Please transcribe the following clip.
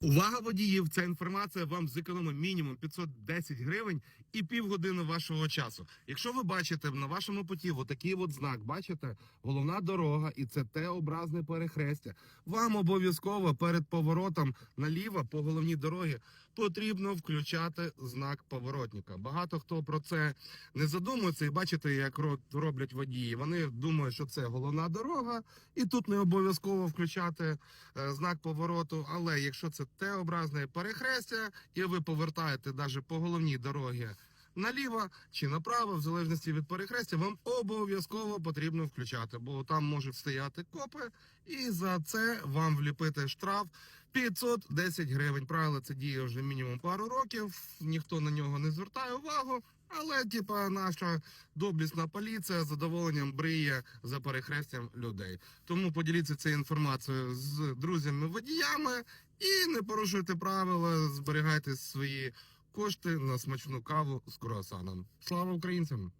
Увага водіїв! Ця інформація вам зекономить мінімум 510 гривень і півгодини вашого часу. Якщо ви бачите на вашому путі отакий от знак, бачите, головна дорога і це Т-образне перехрестя. Вам обов'язково перед поворотом наліво по головній дорогі потрібно включати знак поворотника. Багато хто про це не задумується, і бачите, як ро- роблять водії. Вони думають, що це головна дорога, і тут не обов'язково включати е, знак повороту. Але якщо це Т-образне перехрестя, і ви повертаєте навіть по головній дорогі наліво чи направо, в залежності від перехрестя, вам обов'язково потрібно включати, бо там можуть стояти копи, і за це вам вліпити штраф 510 гривень. Правило, це діє вже мінімум пару років. Ніхто на нього не звертає увагу. Але, типа, наша доблісна поліція з задоволенням бриє за перехрестям людей. Тому поділіться цією інформацією з друзями-водіями і не порушуйте правила, зберігайте свої кошти на смачну каву з круасаном. Слава українцям!